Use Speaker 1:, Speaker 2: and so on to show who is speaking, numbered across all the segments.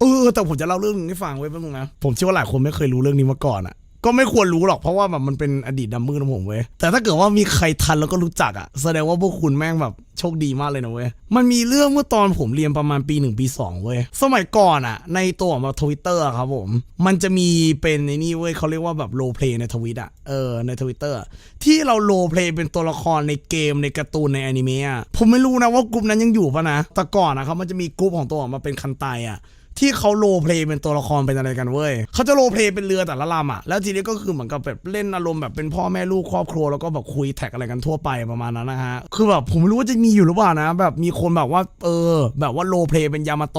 Speaker 1: เออแต่ผมจะเล่าเรื่องนึงให้ฟังไว้แป๊บนึงนะผมเชื่อว่าหลายคนไม่เคยรู้เรื่องนี้มาก่อนอะก็ไม่ควรรู้หรอกเพราะว่าแบบมันเป็นอดีตดำมืดของผมเว้ยแต่ถ้าเกิดว่ามีใครทันแล้วก็รู้จักอะแสดงว่าพวกคุณแม่งแบบโชคดีมากเลยนะเว้ยมันมีเรื่องเมื่อตอนผมเรียนประมาณปีหนึ่งปีสองเว้ยสมัยก่อนอะในตัวของทวิตเตอร์ครับผมมันจะมีเป็นในนี่เว้ยเขาเรียกว่าแบบโลเพลในทวิตอะเออในทวิตเตอร์ที่เราโลเพลเป็นตัวละครในเกมในการ์ตูนในอนิเมะอะผมไม่รู้นะว่ากลุ่มนั้นยังอยู่ปะนะแต่ก่อนนะครับมันจะมีกลุ่มของตัวออกมาเป็นคันไตอะ ที่เขาโลเพลย์เป็นตัวละครเป็นอะไรกันเว้ยเขาจะโลเพลย์เป็นเรือแต่ละลำอะแล้วทีนี้ก็คือเหมือนกับแบบเล่นอารมณ์แบบเป็นพ่อแม่ลูกครอบครัวแล้วก็แบบคุยแท็กอะไรกันทั่วไปประมาณนั้นนะฮะคือแบบผมไม่รู้ว่าจะมีอยู่หรือเปล่านะ แบบมีคนแบบว่าเออ แบบว่าโลเพลย์เป็นยามาโต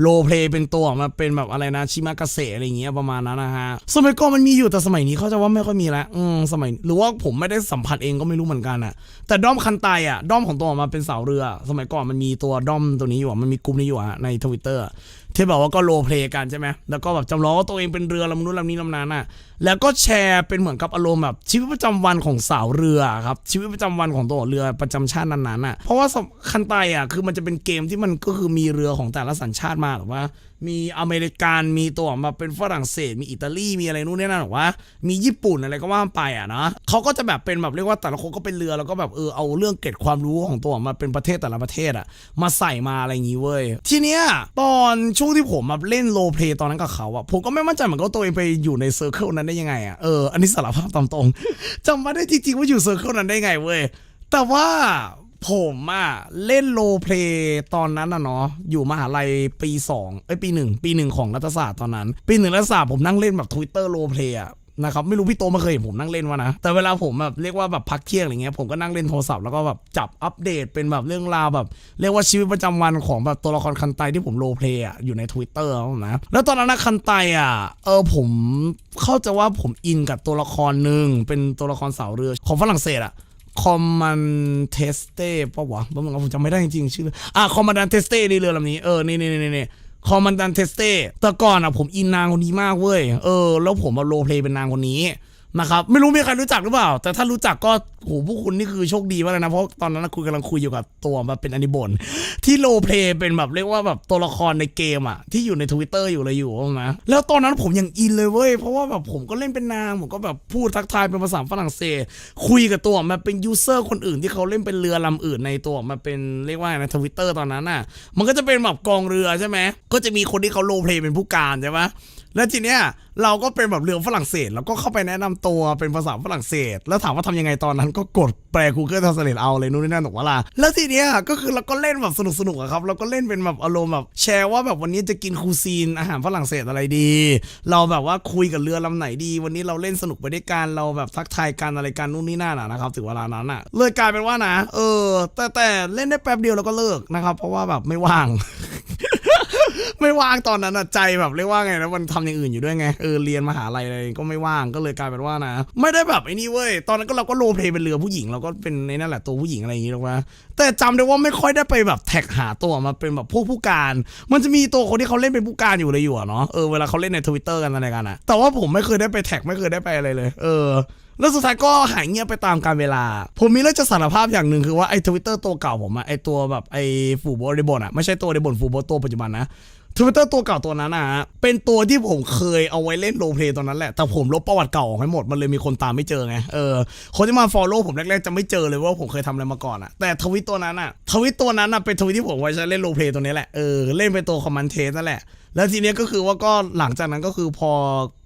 Speaker 1: โลเพลย์เป็นตัวมาเป็นแบบอะไรนะชิมากาเสะอะไรอย่างเงี้ยประมาณนั้นนะฮะสมัยก่อนมันมีอยู่แต่สมัยนี้เขาใจะว่าไม่ค่อยมีแล้วอืมสมัยหรือว่าผมไม่ได้สัมผัสเองก็ไม่รู้เหมือนกันอะ แต่ด้อมคันไตอะด้อมของตัวมาเป็นเสาเรือ สมัยก่อนมันมีตัวด้อมตัวนี้อยู่มันมีกลุ่มนี้อยู่อะในทวิตเตอร์ ที่แบบว่าก็โลเพลย์กันใช่ไหมแล้วก็แบบจำลองว่าตัวเองเป็นเรือลำนู้นลำนี้ลำนั้นอะ แล้วก็แชร์เป็นเหมือนกับอารมณ์แบบชีวิตประจำวันของสาวเรือครับ ชีวิตประจำวันของตัวเรือประจำชาตินั้นๆอะ เพราะว่าคันไตอะคือมันจะเป็นเกมที่มันก็คือมีเรือของแต่ละสัญชาติมาหรือว่า มีอเมริกันมีตัวมาเป็นฝรั่งเศส มีอิตาลีมีอะไรนู่นนี่นั่นหรอว่ามีญี่ปุ่นอะไรก็ว่าไปอะนะเขาก็จะแบบเป็นแบบเรียกว่าแต่ละคนก็เป็นเรือแล้วก็แบบเออเอาเรื่องเกร็ดความรู้ของตัวมาเป็นประเทศแต่ละประเทศอะมาใส่มาอะไรอย่างงี้เว้ยทีเนี้ยตอนช่วงที่ผมมาเล่นโลเพลย์ตอนนั้นกับเขาอะผมก็ไม่มั่นใจเหมือนกันตัวเองไปอยู่ในเซอร์เคิลนั้นได้ยังไงอะเอออันนี้สารภาพตามตรงจำไม่ได้จริงๆว่าอยู่เซอร์เคิลนั้นได้ไงเว้ยแต่ว่า ผมอะเล่นโลเพลตอนนั้นอะเนาะอยู่มหาลัยปีสองเอ้ยปีหนึ่งปีหนึ่งของรัฐศาสตร์ตอนนั้น ปีหนึ่งรัฐศาสตร์ผมนั่งเล่นแบบทวิตเตอร์โลเพลอะนะครับไม่รู้พี่โตมาเคยเห็นผมนั่งเล่นวะนะแต่เวลาผมแบบเรียกว่าแบบพักเที่ยงอะไรเงี้ยผมก็นั่งเล่นโทรศัพท์แล้วก็แบบจับอัปเดตเป็นแบบเรื่องราวแบบ เรียกว่าชีวิตประจำวันของแบบตัวละครคันไตที่ผมโรลเพลย์อะอยู่ใน Twitter นะแล้วตอนนั้นนะคันไตอะเออผมเข้าใจว่าผมอินกับตัวละครหนึ่งเป็นตัวละครสาวเรือของฝรั่งเศสอะ คอมมานเทสเต้ปะวะบางผมจำไม่ได้จริงๆชื่ออะคอมมานดันเทสเต้นี่เรือลำนี้เออนี่นี่นี่นี่คอมมานดันเทสเต้แต่ก่อนอะผมอินนางคนนี้มากเว้ยเออ แล้วผมมาโรเพลย์เป็นนางคนนี้ นะครับไม่รู้มีใครรู้จักหรือเปล่า แต่ถ้ารู้จักก็โหพวกคุณนี่คือโชคดีมากเลยนะ เพราะตอนนั้นคุยกำลังคุยอยู่กับตัวมาเป็นอนิบนที่โลเพลเป็นแบบเรียกว่าแบบตัวละครในเกมอะ ที่อยู่ในทวิตเตอร์อยู่เลยอยู่นะแล้วตอนนั้นผมยังอินเลยเว้ย เพราะว่าแบบผมก็เล่นเป็นนางผมก็แบบพูดทักทายเป็นภาษาฝรั่งเศส คุยกับตัวมาเป็นยูเซอร์คนอื่นที่เขาเล่นเป็นเรือลำอื่นในตัวมาเป็นเรียกว่าในทวิตเตอร์ตอนนั้นอะ มันก็จะเป็นแบบกองเรือใช่ไหมก็จะมีคนที่เขาโลเพลเป็นผู้การใช่ไหม แล้วทีเนี้ยเราก็เป็นแบบเรือฝรั่งเศส แล้วก็เข้าไปแนะนำตัวเป็นภาษาฝรั่งเศส แล้วถามว่าทำยังไงตอนนั้นก็กดแปล Google Translate เอาเลยนู่นนี่นั่นถูกปะล่ะแล้วทีเนี้ยก็คือเราก็เล่นแบบสนุกสนุกอะครับเราก็เล่นเป็นแบบอารมณ์แบบแชร์ว่าแบบวันนี้จะกินคูซีนอาหารฝรั่งเศสอะไรดี เราแบบว่าคุยกับเรือลำไหนดี วันนี้เราเล่นสนุกไปด้วยกันเราแบบทักทายกันอะไรกันนู่นนี่นั่นนะครับถึงเวลานั้นอะเลยกลายเป็นว่านะ เออ แต่แต่เล่นได้แป๊บเดียวแล้วก็เลิกนะครับ เพราะว่าแบบไม่ว่าง ไม่ว่างตอนนั้นอะใจแบบเรียกว่าไงนะมันทำอย่างอื่นอยู่ด้วยไงเออเรียนมหาลัยอะไรก็ไม่ว่างก็เลยกลายเป็นว่านะไม่ได้แบบไอ้นี่เว้ยตอนนั้นก็เราก็โรลเพย์เป็นเรือผู้หญิงเราก็เป็นในนั่นแหละตัวผู้หญิงอะไรอย่างงี้หรอกว่าแต่จำได้ว่าไม่ค่อยได้ไปแบบแท็กหาตัวมาเป็นแบบพวกผู้การ มันจะมีตัวคนที่เขาเล่นเป็นผู้การอยู่เลยอยู่อะเนาะเออเวลาเขาเล่นในทวิตเตอร์กันอะไรกันอะแต่ว่าผมไม่เคยได้ไปแท็กไม่เคยได้ไปอะไรเลย เออแล้วสุดท้ายก็หายเงียบไปตามกาลเวลา ผมมีเรื่องจะสารภาพอย่างหนึ่งคือว่าไอ้ทวิตเตอร์ตัวเก่าผมอะไอ้ตัวแบบไอ้ฟูโบเรบอนอะไม่ใช่ตัวเรบอนฟูโบตัวปัจจุบันนะ ทวิตเตอร์ตัวเก่าตัวนั้นนะฮะเป็นตัวที่ผมเคยเอาไว้เล่นโรลเพลย์ตอนนั้นแหละ แต่ผมลบประวัติเก่าออกให้หมด มันเลยมีคนตามไม่เจอไง เออ คนที่มาฟอลโล่ผมแรกๆจะไม่เจอเลยว่าผมเคยทำอะไรมาก่อนอะแต่ทวิตตัวนั้นอะทวิตตัวนั้นอะเป็นทวิตที่ผมไว้ใช้เล่นโรลเพลย์ตัวนี้แหละ เออ เล่นเป็นตัวคอมมานเทสนั่นแหละ แล้วทีเนี้ยก็คือว่าก็หลังจากนั้นก็คือพอ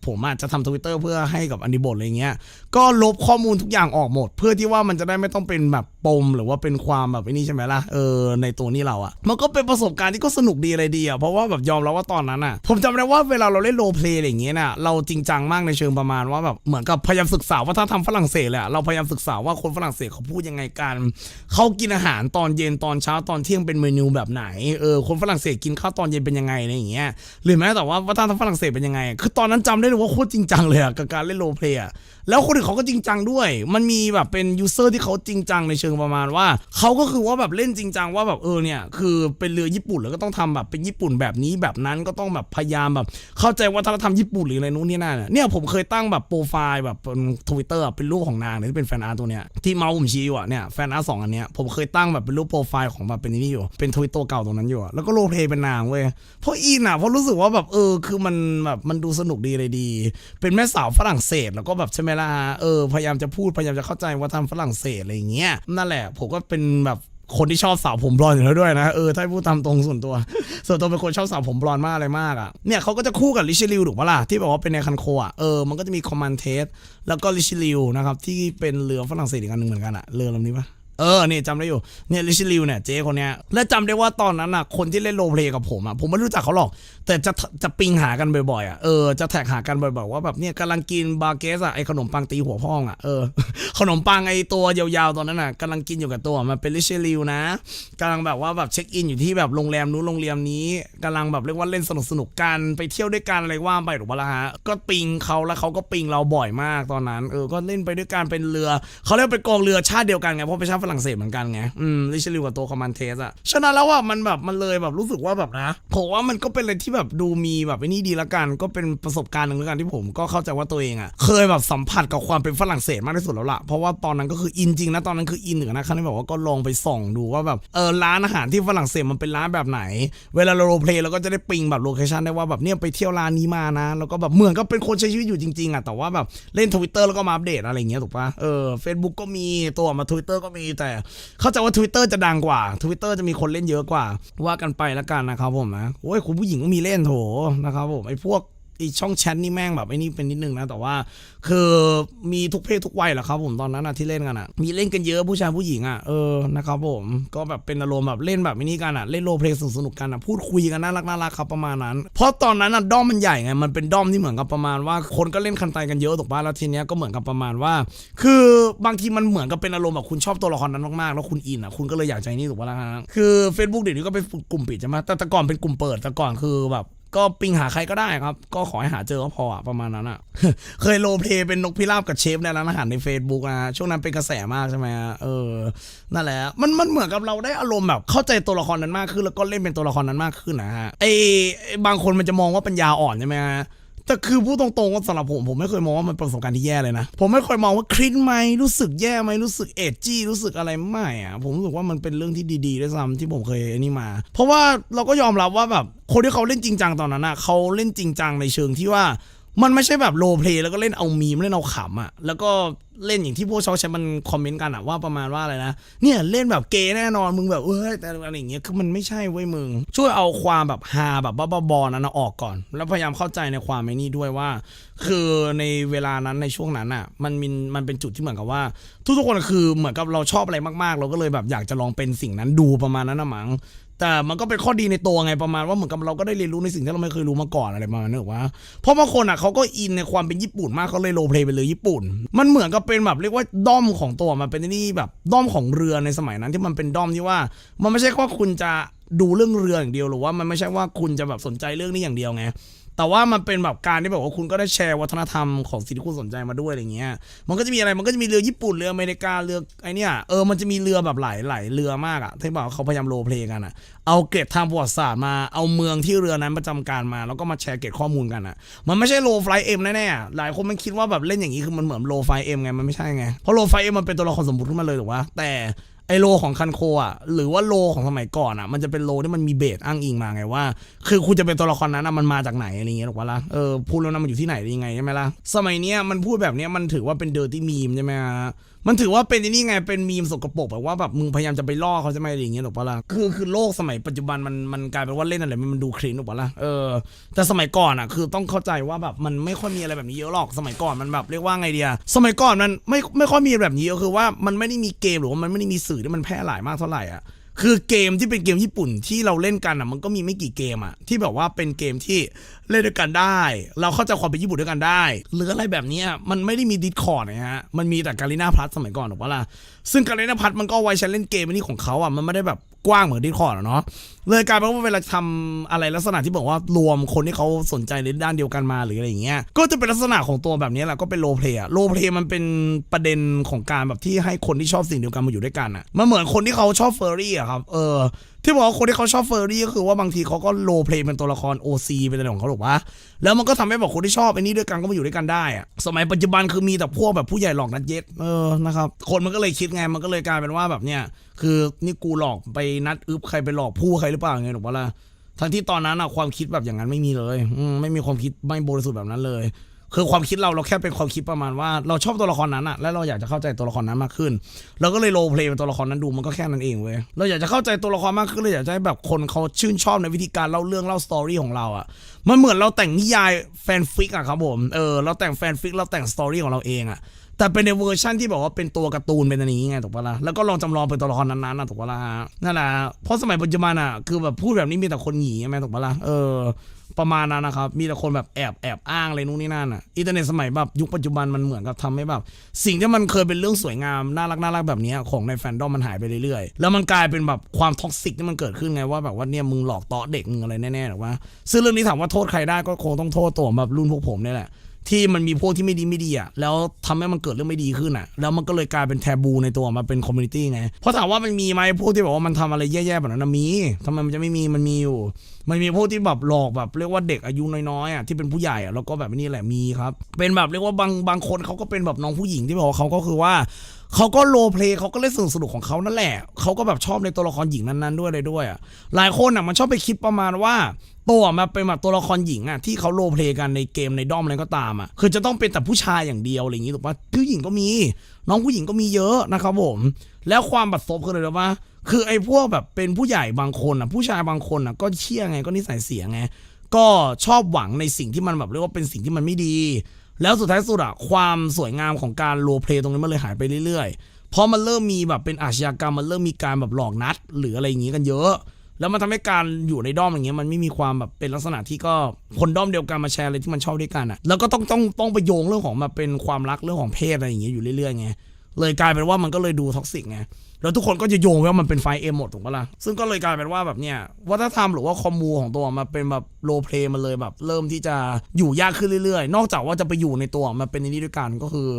Speaker 1: ผมอาจจะทำทวิตเตอร์เพื่อให้กับอันดิบทอะไรเงี้ย ก็ลบข้อมูลทุกอย่างออกหมด เพื่อที่ว่ามันจะได้ไม่ต้องเป็นแบบปมหรือว่าเป็นความแบบไอ้นี่ใช่ไหมล่ะ เออ ในตัวนี้เราอะมันก็เป็นประสบการณ์ที่ก็สนุกดีอะไรดีอะเพราะว่าแบบยอมรับว่าตอนนั้นอะผมจำได้ว่าเวลาเราเล่นโรลเพลย์อะไรเงี้ยน่ะ เราจริงจังมากในเชิงประมาณว่าแบบเหมือนกับพยายามศึกษาว่าถ้าทำฝรั่งเศสแหละเราพยายามศึกษาว่าคนฝรั่งเศสเขาพูดยังไงกันเขากินอาหารตอนเย็นตอนเช้าตอนเที่ยงเป็นเมนูแบบไหน เออ คนฝรั่งเศสกินข้าวตอนเย็นเป็นยังไงอะไรอย่างเงี้ยหรือแม้แต่ว่าวัฒนธรรมฝรั่งเศสเป็นยังไง คือตอนนั้นจำได้เลยว่าโคตรจริงจังเลยอะกับการเล่นโรลเพลย์อ แล้วคนอื่นเขาก็จริงจังด้วย มันมีแบบเป็นยูเซอร์ที่เขาจริงจังในเชิงประมาณว่าเขาก็คือว่าแบบเล่นจริงจังว่าแบบเออเนี่ยคือเป็นเรือญี่ปุ่นแล้วก็ต้องทำแบบเป็นญี่ปุ่นแบบนี้แบบนั้นก็ต้องแบบพยายามแบบเข้าใจวัฒนธรรมญี่ปุ่นหรืออะไรนู้นนี่นั่นเนี่ยผมเคยตั้งแบบโปรไฟล์แบบบนทวิตเตอร์เป็นรูปของนางเนี่ยที่เป็นแฟนอาร์ตตัวเนี้ยที่เมาส์ผมชี้อยู่อะเนี่ยแฟนอาร์ตสองอันเนี้ยผมเคยตั้งแบบเป็นรูปโปรไฟล์ของแบบเป็นนี่อยู่เป็นทวิตเตอร์เก่าตรงนั้นอยู่แล้วก็โรลเพลย์เป็นนางเว้ยเพราะอินอะเพราะรู้สึกว่าแบบเออคือมันแบบมันดูสนุกดีเลยดี เป็นแม่สาวฝรั่งเศสแล้วก็แบบใช่ไหมล่ะเออพยายามจะพูดพยายามจะเข้าใจวัฒนธรรมฝรั่งเศสอะไรอย่างเงี้ยนั่นแหละผมก็เป็นแบบคนที่ชอบสาวผมบลอนอยู่แล้วด้วยนะเออถ้าพูดตามตรงส่วนตัว ส่วนตัวเป็นคนชอบสาวผมบลอนมากอะไรมากอะเนี่ยเขาก็จะคู่กับลิชิลิวถูกปะล่ะที่บอกว่าเป็นในคันโคอะเออมันก็จะมีคอมมานเทสแล้วก็ลิชิลิวนะครับที่เป็นเรือฝรั่งเศสอีกอันหนึ่งเหมือนกันอะเรือลำนี้ปะ เออเนี่ยจำได้อยู่เนี่ยลิชิลิวเนี่ยเจ๊คนเนี้ยและจำได้ว่าตอนนั้นอะคนที่เล่นโรลเพลกับผมอะผมไม่รู้จักเขาหรอก แต่จะจะปิงหากันบ่อยๆอะเออจะแท็กหากันบ่อยๆว่าแบบเนี่ยกำลังกินบาเกสอะไอขนมปังตีหัวพ่องอะเออขนมปังไอตัวยาวๆตอนนั้นอะกำลังกินอยู่กับตัวมันเป็นลิชลิวนะกำลังแบบว่าแบบเช็คอินอยู่ที่แบบโรงแรมนู้นโรงแรมนี้กำลังแบบเรียกว่าเล่นสนุกสนุกๆกันไปเที่ยวด้วยกันอะไรว่าไปถูกปล่ะฮะก็ปิงเขาแล้วเขาก็ปิงเราบ่อยมากตอนนั้น เออก็เล่นไปด้วยกันเป็นเรือเขาเรียกเป็นกองเรือชาติเดียวกันไงเพราะเป็นชาติฝรั่งเศสเหมือนกันไง อืมลิเชลิวกับตัวคอมมานเทสอะฉะนั้นแล้วว่ามันแบบมันเลยแบบรู้สึกว่าแบบนะผมว่ามันก็เป็นอะไรที่แบบดูมีแบบไอ้นี่ดีละกันก็เป็นประสบการณ์หนึ่งแล้วกันที่ผมก็เข้าใจว่าตัวเองอะเคยแบบสัมผัสกับความเป็นฝรั่งเศสมากที่สุดแล้วล่ะเพราะว่าตอนนั้นก็คืออินจริงนะตอนนั้นคืออินถึงนะขั้นที่แบบว่าก็ลองไปส่องดูว่าแบบเออร้านอาหารที่ฝรั่งเศสมันเป็นร้านแบบไหน เวลาเราโรลเพลย์เราก็จะได้ปิงแบบโลเคชันได้ว่าแบบเนี่ยไปเที่ยวร้านนี้มานะแล้วก็แบบเหมือนก็เป็นคนใช้ชีวิตอยู่จริงๆอะแต่ว่าแบบเล่นทวิตเตอร์แล้วก็มาอัปเดตอะไรอย่างเงี้ยถูกปะเออเฟซบุ๊กก็มีตัวมาทวิตเตอร์ก็มีแต่เข้าใจว่า Twitter จะดังกว่า Twitter จะมีคนเล่นเยอะกว่า ว่ากันไปแล้วกันนะครับผมนะโอ้ยคุณผู้หญิงก็มีเล่นโถนะครับผมไอ้พวก อีช่องแชทนี่แม่งแบบไอ้นี่เป็นนิดนึงนะ แต่ว่า คือมีทุกเพศทุกวัยแหละครับ ผมตอนนั้นอะที่เล่นกันอะมีเล่นกันเยอะผู้ชายผู้หญิงอะเออนะครับผมก็แบบเป็นอารมณ์แบบเล่นแบบนี้กันอะเล่นโรลเพลย์สนุกกันอะพูดคุยกันน่ารักน่ารักครับประมาณนั้น เพราะตอนนั้นอะด้อมมันใหญ่ไงมันเป็นด้อมที่เหมือนกับประมาณว่าคนก็เล่นคันไตกันเยอะถูกป่ะแล้วทีเนี้ยก็เหมือนกับประมาณว่า คือบางทีมันเหมือนกับเป็นอารมณ์แบบคุณชอบตัวละครนั้นมากๆแล้วคุณอินอะคุณก็เลยอยากใจนี่ถูกป่ะล่ะฮะคือ Facebook เดี๋ยวนี้ก็เป็นกลุ่มปิดใช่ไหมแต่แต่ก่อนเป็นกลุ่มเปิดแต่ก่อนคือแบบ ก็ปิงหาใครก็ได้ครับ ก็ขอให้หาเจอก็พออะประมาณนั้นอะเคยโรลเพย์เป็นนกพิราบกับเชฟในร้านอาหารใน Facebook นะช่วงนั้นเป็นกระแสมากใช่ไหมเออนั่นแหละมันมันเหมือนกับเราได้อารมณ์แบบเข้าใจตัวละครนั้นมากขึ้น แล้วก็เล่นเป็นตัวละครนั้นมากขึ้นนะฮะไอ้ไอ้บางคนมันจะมองว่าปัญญาอ่อนใช่ไหมฮะ แต่คือพูดตรงๆว่าสำหรับผมผมไม่เคยมองว่ามันประสบการณ์ที่แย่เลยนะ ผมไม่เคยมองว่าคริสไหมรู้สึกแย่ไหมรู้สึกเอจจี้รู้สึกอะไรไม่อะผมรู้สึกว่ามันเป็นเรื่องที่ดีๆด้วยซ้ำที่ผมเคยนี่มา เพราะว่าเราก็ยอมรับว่าแบบคนที่เขาเล่นจริงจังตอนนั้นอะเขาเล่นจริงจังในเชิงที่ว่า มันไม่ใช่แบบโรลเพลย์แล้วก็เล่นเอามีมเล่นเอาขำอะแล้วก็เล่นอย่างที่พวกชาวใช้มันคอมเมนต์กันอะว่าประมาณว่าอะไรนะ เนี่ยเล่นแบบเกย์แน่นอนมึงแบบเอ้ยแต่อะไรอย่างเงี้ยคือมันไม่ใช่เว้ยมึง ช่วยเอาความแบบฮาแบบบ้าบอนั้นออกก่อน แล้วพยายามเข้าใจในความไอ้นี่ด้วยว่า คือในเวลานั้นในช่วงนั้นอะมันมีมันเป็นจุดที่เหมือนกับว่า ทุกๆคนคือเหมือนกับเราชอบอะไรมากๆ เราก็เลยแบบอยากจะลองเป็นสิ่งนั้นดูประมาณนั้นนะมั้ง แต่มันก็เป็นข้อดีในตัวไงประมาณว่าเหมือนกับเราก็ได้เรียนรู้ในสิ่งที่เราไม่เคยรู้มาก่อนอะไรประมาณนั้นหรือว่าเพราะบางคนอะเขาก็อินในความเป็นญี่ปุ่นมากเขาเลยโรลเพลย์ไปเลยญี่ปุ่น มันเหมือนกับเป็นแบบเรียกว่าด้อมของตัวมันเป็นนี่แบบด้อมของเรือในสมัยนั้นที่มันเป็นด้อมที่ว่า มันไม่ใช่ว่าคุณจะดูเรื่องเรืออย่างเดียวหรือว่ามันไม่ใช่ว่าคุณจะแบบสนใจเรื่องนี้อย่างเดียวไง แต่ว่ามันเป็นแบบการที่แบบว่าคุณก็ได้แชร์วัฒนธรรมของสิ่งที่คุณสนใจมาด้วยอะไรเงี้ย มันก็จะมีอะไร มันก็จะมีเรือญี่ปุ่น เรืออเมริกา เรือไอเนี่ยเออ มันจะมีเรือแบบหลายหลายเรือมากอะที่แบบว่าเขาพยายามโรเพลย์กันอะเอาเกร็ดทางประวัติศาสตร์มา เอาเมืองที่เรือนั้นประจำการมา แล้วก็มาแชร์เกร็ดข้อมูลกันอะมันไม่ใช่โลไฟเอ็มแน่ๆ หลายคนมันคิดว่าแบบเล่นอย่างนี้คือมันเหมือนโลไฟเอ็มไง มันไม่ใช่ไง เพราะโลไฟเอ็มมันเป็นตัวละครสมบูรณ์ขึ้นมาเลยถูกปะแต่ ไอโลของคันโคอะหรือว่าโลของสมัยก่อนอะมันจะเป็นโลที่มันมีเบสอ้างอิงมาไงว่า คือคุณจะเป็นตัวละครนั้นอะมันมาจากไหนอะไรเงี้ยหรอกวะล่ะเออพูดแล้วนะมันอยู่ที่ไหนได้ยังไงใช่ไหมล่ะสมัยเนี้ยมันพูดแบบเนี้ยมันถือว่าเป็นเดอร์ตี้มีมใช่ไหมฮะ มันถือว่าเป็นนี่ไงเป็นมีมสกปรกแบบว่าแบบมึงพยายามจะไปล่อเขาใช่ไหมอะไรอย่างเงี้ยหรอกปะล่ะคือคือโลกสมัยปัจจุบันมันมันกลายเป็นว่าเล่นอะไรมันดูคลีนหรอกปะล่ะเออแต่สมัยก่อนอะคือต้องเข้าใจว่าแบบมันไม่ค่อยมีอะไรแบบนี้เยอะหรอกสมัยก่อนมันแบบเรียกว่าไงเดียสมัยก่อนมันไม่ไม่ค่อยมีแบบนี้ก็คือว่ามันไม่ได้มีเกมหรือว่ามันไม่ได้มีสื่อที่มันแพร่หลายมากเท่าไหร่อะ คือเกมที่เป็นเกมญี่ปุ่นที่เราเล่นกันอะมันก็มีไม่กี่เกมอะที่แบบว่าเป็นเกมที่เล่นด้วยกันได้ เราเข้าใจความเป็นญี่ปุ่นด้วยกันได้หรืออะไรแบบนี้มันไม่ได้มีดิสคอร์ดนะฮะมันมีแต่การีนาพัทสมัยก่อนถูกปะล่ะซึ่งการีนาพัทมันก็ไว้ใช้เล่นเกมนนี้ของเขาอะมันไม่ได้แบบกว้างเหมือนดิสคอร์ดเนาะ เลยกลายเป็นว่าเวลาทำอะไรลักษณะที่บอกว่ารวมคนที่เขาสนใจในด้านเดียวกันมาหรืออะไรอย่างเงี้ยก็จะเป็นลักษณะของตัวแบบนี้แหละก็เป็นโรเพลย์อะโรเพลย์มันเป็นประเด็นของการแบบที่ให้คนที่ชอบสิ่งเดียวกันมาอยู่ด้วยกันอะมันเหมือนคนที่เขาชอบเฟอร์รี่อะครับเออ ที่บอกว่าคนที่เขาชอบเฟอร์รี่ก็คือว่าบางทีเขาก็โรเพลย์เป็นตัวละคร OC เป็นอะไรของเขาหรอกวะแล้วมันก็ทำให้แบบคนที่ชอบไอ้นี่ด้วยกันก็มาอยู่ด้วยกันได้อะสมัยปัจจุบันคือมีแต่พวกแบบผู้ใหญ่หลอกนัดเย็ดเออนะครับคนมันก็เลยคิดไงมันก็เลยกลายเป็นว่าแบบเนี้ยคือนี่กูหลอกไปนัดอึบใครไปหลอกผู้ใครหรือเปล่าไงหรอกวะล่ะทั้งที่ตอนนั้นอะความคิดแบบอย่างนั้นไม่มีเลยอืไม่มีความคิดไม่บริสุทธิ์แบบนั้นเลย คือความคิดเราเราแค่เป็นความคิดประมาณว่า เราชอบตัวละครนั้นอะและเราอยากจะเข้าใจตัวละครนั้นมากขึ้น เราก็เลยโรลเพลย์เป็นตัวละครนั้นดูมันก็แค่นั้นเองเว้ยเราอยากจะเข้าใจตัวละครมากขึ้นเราอยากจะให้แบบคนเขาชื่นชอบในวิธีการเล่าเรื่องเล่าสตอรี่ของเราอะมันเหมือนเราแต่งนิยายแฟนฟิกอะครับผมเออเราแต่งแฟนฟิกเราแต่งสตอรี่ของเราเองอะแต่เป็นในเวอร์ชั่นที่บอกว่าเป็นตัวการ์ตูนเป็นอันนี้ไงถูกปะล่ะแล้วก็ลองจำลองเป็นตัวละครนั้นๆนะถูกปะล่ะนั่นแหละเพราะสมัยปัจจุบันอะคือแบบพูดแบบนี้มีแต่คนหนีใช่ไหมถูกปะล่ะเออ ประมาณนั้นนะครับ มีแต่คนแบบแอบแอบอ้างอะไรนู่นนี่นั่นอะอินเทอร์เน็ตสมัยแบบยุคปัจจุบันมันเหมือนกับทำให้แบบ สิ่งที่มันเคยเป็นเรื่องสวยงามน่ารักน่ารักแบบนี้ของในแฟนดอมมันหายไปเรื่อยๆ แล้วมันกลายเป็นแบบความท็อกซิกที่มันเกิดขึ้นไงว่าแบบว่าเนี่ยมึงหลอกตาะเด็กมึงอะไรแน่ๆหรอว่า ซึ่งเรื่องนี้ถามว่าโทษใครได้ก็คงต้องโทษตัวแบบรุ่นพวกผมนี่แหละที่มันมีพวกที่ไม่ดีไม่ดีอะแล้วทำให้มันเกิดเรื่องไม่ดีขึ้นอะ แล้วมันก็เลยกลายเป็นแทบูในตัวมาเป็นคอมมูนิตี้ไงเพราะถามว่ามันมีไหมพวกที่บอกว่ามันทำอะไรแย่ๆแบบนั้นมีทำไมมันจะไม่มีมันมีอยู่ มันมีพวกที่แบบหลอกแบบเรียกว่าเด็กอายุน้อยๆอะที่เป็นผู้ใหญ่อะแล้วก็แบบนี้แหละมีครับ เป็นแบบเรียกว่าบางบางคนเขาก็เป็นแบบน้องผู้หญิงที่บอกว่าเขาก็คือว่าเขาก็โลเพลย์เขาก็เล่นสนุกสนุกของเขานั่นแหละเขาก็แบบชอบในตัวละครหญิงนั้นๆด้วยเลยด้วยอะหลายคนอะมันชอบไปคิดประมาณว่าตัวมาเป็นแบบตัวละครหญิงอะที่เขาโลเพลย์กันในเกมในด้อมอะไรก็ตามอะคือจะต้องเป็นแต่ผู้ชายอย่างเดียวอะไรอย่างงี้ถูกปะผู้หญิงก็มี น้องผู้หญิงก็มีเยอะนะครับผม แล้วความบัดซบคืออะไรรู้ปะ คือไอ้พวกแบบเป็นผู้ใหญ่บางคนอะผู้ชายบางคนอะก็เชื่อไงก็นิสัยเสียไงก็ชอบหวังในสิ่งที่มันแบบเรียกว่าเป็นสิ่งที่มันไม่ดี แล้วสุดท้ายสุดอะความสวยงามของการโรลเพลย์ตรงนี้มันเลยหายไปเรื่อยๆ เพราะมันเริ่มมีแบบเป็นอาชญากรรมมันเริ่มมีการแบบหลอกนัด หรืออะไรอย่างงี้กันเยอะ แล้วมันทำให้การอยู่ในด้อมอย่างเงี้ยมันไม่มีความแบบเป็นลักษณะที่ก็คนด้อมเดียวกันมาแชร์อะไรที่มันชอบด้วยกันอะแล้วก็ต้องต้องต้องไปโยงเรื่องของมาเป็นความรักเรื่องของเพศอะไรอย่างเงี้ยอยู่เรื่อยๆไงเลยกลายเป็นว่ามันก็เลยดูท็อกซิกไง แล้วทุกคนก็จะโยงว่ามันเป็นไฟเอ็มหมดถูกปะล่ะซึ่งก็เลยกลายเป็นว่าแบบเนี่ยวัฒนธรรมหรือว่าคอมมูของตัวมาเป็นแบบโลเพลย์มันเลยแบบ เริ่มที่จะอยู่ยากขึ้นเรื่อยๆ นอกจากว่าจะไปอยู่ในตัวมาเป็นในนี้ด้วยกันก็คือ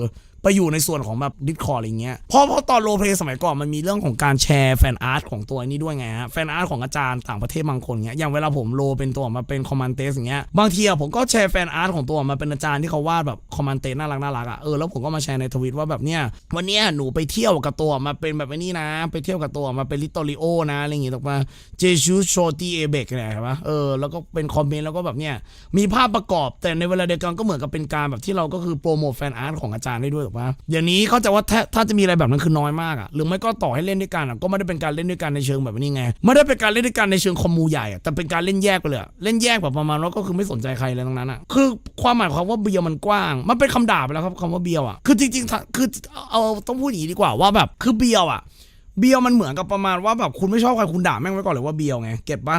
Speaker 1: ไปอยู่ในส่วนของแบบดิสคอร์อะไรเงี้ยเพราะเพราะตอนโรลเพลย์สมัยก่อนมันมีเรื่องของการแชร์แฟนอาร์ตของตัวนี้ด้วยไงฮะแฟนอาร์ตของอาจารย์ต่างประเทศบางคนเงี้ยอย่างเวลาผมโรลเป็นตัวมาเป็นคอมมานเตสอย่างเงี้ยบางทีอะผมก็แชร์แฟนอาร์ตของตัวมาเป็นอาจารย์ที่เขาวาดแบบคอมมานเตสน่ารักน่ารักอะเออแล้วผมก็มาแชร์ในทวิตว่าแบบเนี้ยวันเนี้ยหนูไปเที่ยวกับตัวมาเป็นแบบนี่นะ ไปเที่ยวกับตัวมาเป็นลิตโตริโอนะอะไรอย่างงี้ถูกปะเจชูโชตีเอเบกเนี่ยเห็นปะเออแล้วก็เป็นคอมเมนต์แล้วก็แบบเนี้ยมีภาพประกอบแต่ในเวลาเดียวกันก็เหมือนกับเป็นการแบบที่เราก็คือโปรโมทแฟนอาร์ตของอาจารย์ได้ด้วยถูกปะเดี๋ยวนี้เข้าใจว่าถ้าถ้าจะมีอะไรแบบนั้นคือน้อยมากอะหรือไม่ก็ต่อให้เล่นด้วยกันอะก็ไม่ได้เป็นการเล่นด้วยกันในเชิงแบบนี้ไงไม่ได้เป็นการเล่นด้วยกันในเชิงคอมมูใหญ่อะแต่เป็นการเล่นแยกไปเลยเล่นแยกแบบประมาณว่าก็คือไม่สนใจใครเลยตรงนั้นอะคือความหมายความว่าเบียวมันกว้าง มันเป็นคำด่าไปแล้วครับคำว่าเบียวอะคือจริงๆคือเอาต้องพูดอย่างนี้ดีกว่าว่าแบบคือเบียวอะเบียวมันเหมือนกับประมาณว่าแบบคุณไม่ชอบใครคุณด่าแม่งไว้ก่อนเลยว่าเบียวไงเก็บปะ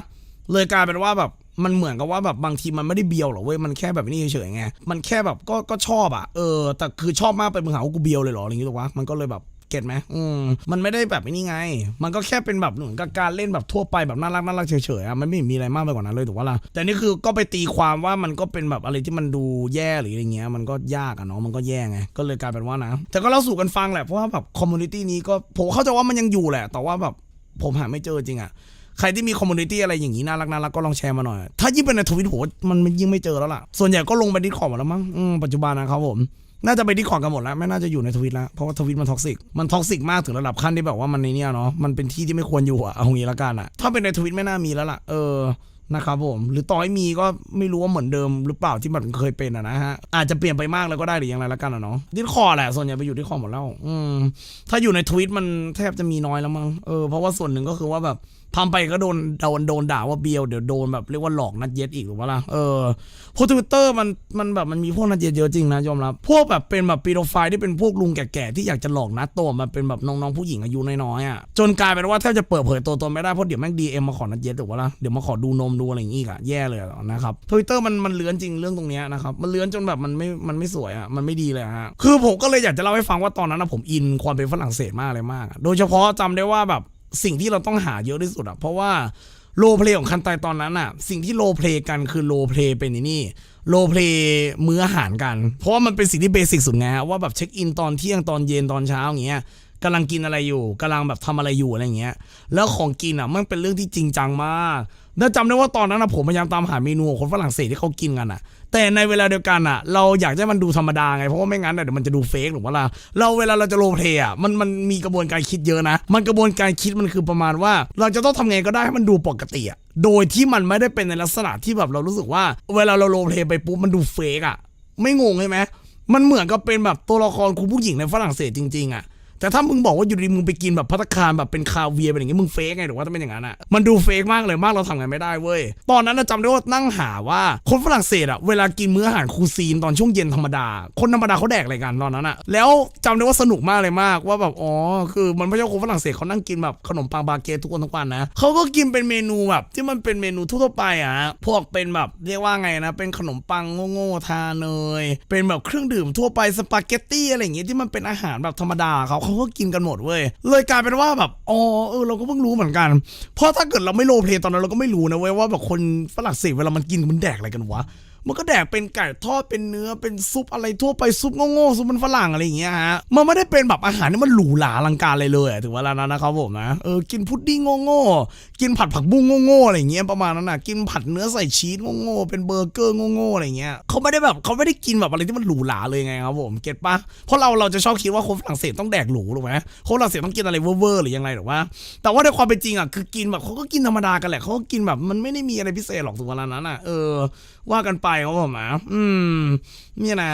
Speaker 1: เลยกลายเป็นว่าแบบ มันเหมือนกับว่าแบบบางทีมันไม่ได้เบียวหรอกเว้ยมันแค่แบบนี้เฉยๆไงมันแค่แบบก็ก็ชอบอะเออแต่คือชอบมากไปมึงหาว่ากูเบียวเลยเหรออะไรอย่างงี้หรอวะมันก็เลยแบบเก็ตไหมอืมมันไม่ได้แบบนี้ไง มันก็แค่เป็นแบบเหมือนกับการเล่นแบบทั่วไปแบบน่ารักน่ารักเฉยๆอะมันไม่มีอะไรมากไปกว่านั้นเลยถูกปะล่ะ แต่นี่คือก็ไปตีความว่ามันก็เป็นแบบอะไรที่มันดูแย่หรืออะไรเงี้ย มันก็ยากอะเนาะ มันก็แย่ไง ก็เลยกลายเป็นว่านะ แต่ก็เล่าสู่กันฟังแหละ เพราะว่าแบบคอมมูนิตี้นี้ก็ผมเข้าใจว่ามันยังอยู่แหละ แต่ว่าแบบผมหาไม่เจอจริงอะ ใครที่มีคอมมูนิตี้อะไรอย่างนี้น่ารักน่ารักก็ลองแชร์มาหน่อย ถ้ายิ่งเป็นในทวิตโหมันยิ่งไม่เจอแล้วล่ะ ส่วนใหญ่ก็ลงไปดิสคอร์ดหมดแล้วมั้งอืมปัจจุบันนะครับผมน่าจะไปดิสคอร์ดกันหมดแล้วไม่น่าจะอยู่ในทวิตแล้วเพราะว่าทวิตมันท็อกซิกมันท็อกซิกมากถึงระดับขั้นที่แบบว่ามันในเนี้ยเนาะมันเป็นที่ที่ไม่ควรอยู่อะเอางี้ละกันอะถ้าเป็นในทวิตไม่น่ามีแล้วล่ะเออนะครับผมหรือต่อให้มีก็ไม่รู้ว่าเหมือนเดิมหรือเปล่าที่มันเคยเป็นอะนะฮะอาจจะเปลี่ยนไปมากแล้วก็ได้หรือยังไงละกันอะเนาะดิสคอร์ดแหละส่วนใหญ่ไปอยู่ดิสคอร์ดหมดแล้วอืมถ้าอยู่ในทวิตมันแทบจะมีน้อยแล้วมั้งเออเพราะว่าส่วนหนึ่งก็คือว่าแบบ ทำไปก็โดนโดนโดนด่าว่าเบียวเดี๋ยวโดนแบบเรียกว่าหลอกนัดเย็ดอีกหรือว่าล่ะเออพวกทวิตเตอร์มันมันแบบมันมีพวกนัดเย็ดเยอะจริงนะยอมรับพวกแบบเป็นแบบปีโดไฟที่เป็นพวกลุงแก่ๆที่อยากจะหลอกนัดตัวมาเป็นแบบน้องๆผู้หญิงอายุน้อยๆอะจนกลายเป็นว่าแทบจะเปิดเผยตัวตนไม่ได้เพราะเดี๋ยวแม่งดีเอ็มมาขอนัดเย็ดหรือว่าล่ะเดี๋ยวมาขอดูนมดูอะไรอย่างงี้อีกอะแย่เลยนะครับทวิตเตอร์มันมันเลื้อนจริงเรื่องตรงเนี้ยนะครับมันเลื้อนจนแบบมันไม่มันไม่สวยอะมันไม่ดีเลยฮะคือผมก็เลยอยากจะเล่าให้ฟังว่าตอนนั้นนะผมอินความเป็นฝรั่งเศสมากเลยมาก โดยเฉพาะจำได้ว่าแบบ สิ่งที่เราต้องหาเยอะที่สุดอะเพราะว่าโลเพลของคันไตตอนนั้นอะสิ่งที่โลเพลกันคือโลเพลเป็นนี่โลเพลมื้ออาหารกัน เพราะว่ามันเป็นสิ่งที่เบสิกสุดไงฮะว่าแบบเช็คอินตอนเที่ยงตอนเย็นตอนเช้าอย่างเงี้ยกำลังกินอะไรอยู่กำลังแบบทำอะไรอยู่อะไรเงี้ย แล้วของกินอะมันเป็นเรื่องที่จริงจังมาก แล้วจำได้ว่าตอนนั้นนะผมพยายามตามหาเมนูของคนฝรั่งเศสที่เขากินกันอะ แต่ในเวลาเดียวกันอะ เราอยากให้มันดูธรรมดาไง เพราะว่าไม่งั้นเดี๋ยวมันจะดูเฟกหรือว่าล่ะเราเวลาเราจะโรลเพย์อะมันมันมีกระบวนการคิดเยอะนะ มันกระบวนการคิดมันคือประมาณว่า เราจะต้องทำไงก็ได้ให้มันดูปกติอะโดยที่มันไม่ได้เป็นในลักษณะที่แบบเรารู้สึกว่า เวลาเราโรลเพย์ไปปุ๊บมันดูเฟกอะ ไม่งงใช่ไหมมันเหมือนกับเป็นแบบตัวละครคุณผู้หญิงในฝรั่งเศสจริงๆอะ แต่ถ้ามึงบอกว่าอยู่ดีมึงไปกินแบบพัตคารแบบเป็นคาเวียเป็นอย่างงี้มึงเฟกไงหรือว่าถ้าเป็นอย่างนั้นอะมันดูเฟกมากเลยมากเราทำไงไม่ได้เว้ยตอนนั้นนะจำได้ว่านั่งหาว่าคนฝรั่งเศสอะเวลากินมื้ออาหารคูซีนตอนช่วงเย็นธรรมดา คนธรรมดาเขาแดกอะไรกันตอนนั้นอะแล้วจำได้ว่าสนุกมากเลยมากว่าแบบอ๋อคือมันไม่ใช่คนฝรั่งเศสเขานั่งกินแบบขนมปังบาเกตทุกคนทุกวันนะเขาก็กินเป็นเมนูแบบที่มันเป็นเมนูทั่วไปอะพวกเป็นแบบเรียกว่าไงนะ เป็นขนมปังโง่ๆทาเนยเป็นแบบเครื่องดื่มทั่วไปสปาเกตตี้อะไรอย่างเงี้ยที่มันเป็นอาหารแบบธรรมดาเขาเขาก็กินกันหมดเว้ยเลยกลายเป็นว่าแบบอ๋อเออเราก็เพิ่งรู้เหมือนกัน เพราะถ้าเกิดเราไม่โรลเพลย์ตอนนั้นเราก็ไม่รู้นะเว้ยว่าแบบคนฝรั่งเศสเวลามันกินมันแดกอะไรกันวะ มันก็แดกเป็นไก่ทอดเป็นเนื้อเป็นซุปอะไรทั่วไปซุปโง่ๆซุปมันฝรั่งอะไรอย่างเงี้ยฮะมันไม่ได้เป็นแบบอาหารที่มันหรูหราอลังการเลยเลยถึงเวลานั้นนะครับผมนะเออกินพุดดิ้งโง่ๆกินผัดผักบุ้งโง่ๆอะไรอย่างเงี้ยประมาณนั้นนะกินผัดเนื้อใส่ชีสโง่ๆเป็นเบอร์เกอร์โง่ๆอะไรอย่างเงี้ยเขาไม่ได้แบบเขาไม่ได้กินแบบอะไรที่มันหรูหราเลยไงครับผมเก็ตปะเพราะเราเราจะชอบคิดว่าคนฝรั่งเศสต้องแดกหรูถูกไหมคนฝรั่งเศสต้องกินอะไรเวอร์ๆหรือยังไงหรือว่าแต่ว่าในความเป็นจริงอะคือกินแบบเขาก็กินธรรมดากันแหละเขาก็กินแบบมันไม่ได้มีอะไรพิเศษหรอกถึงเวลานั้นอะเออว่ากันไปครับผมอะอืมนี่ยนะ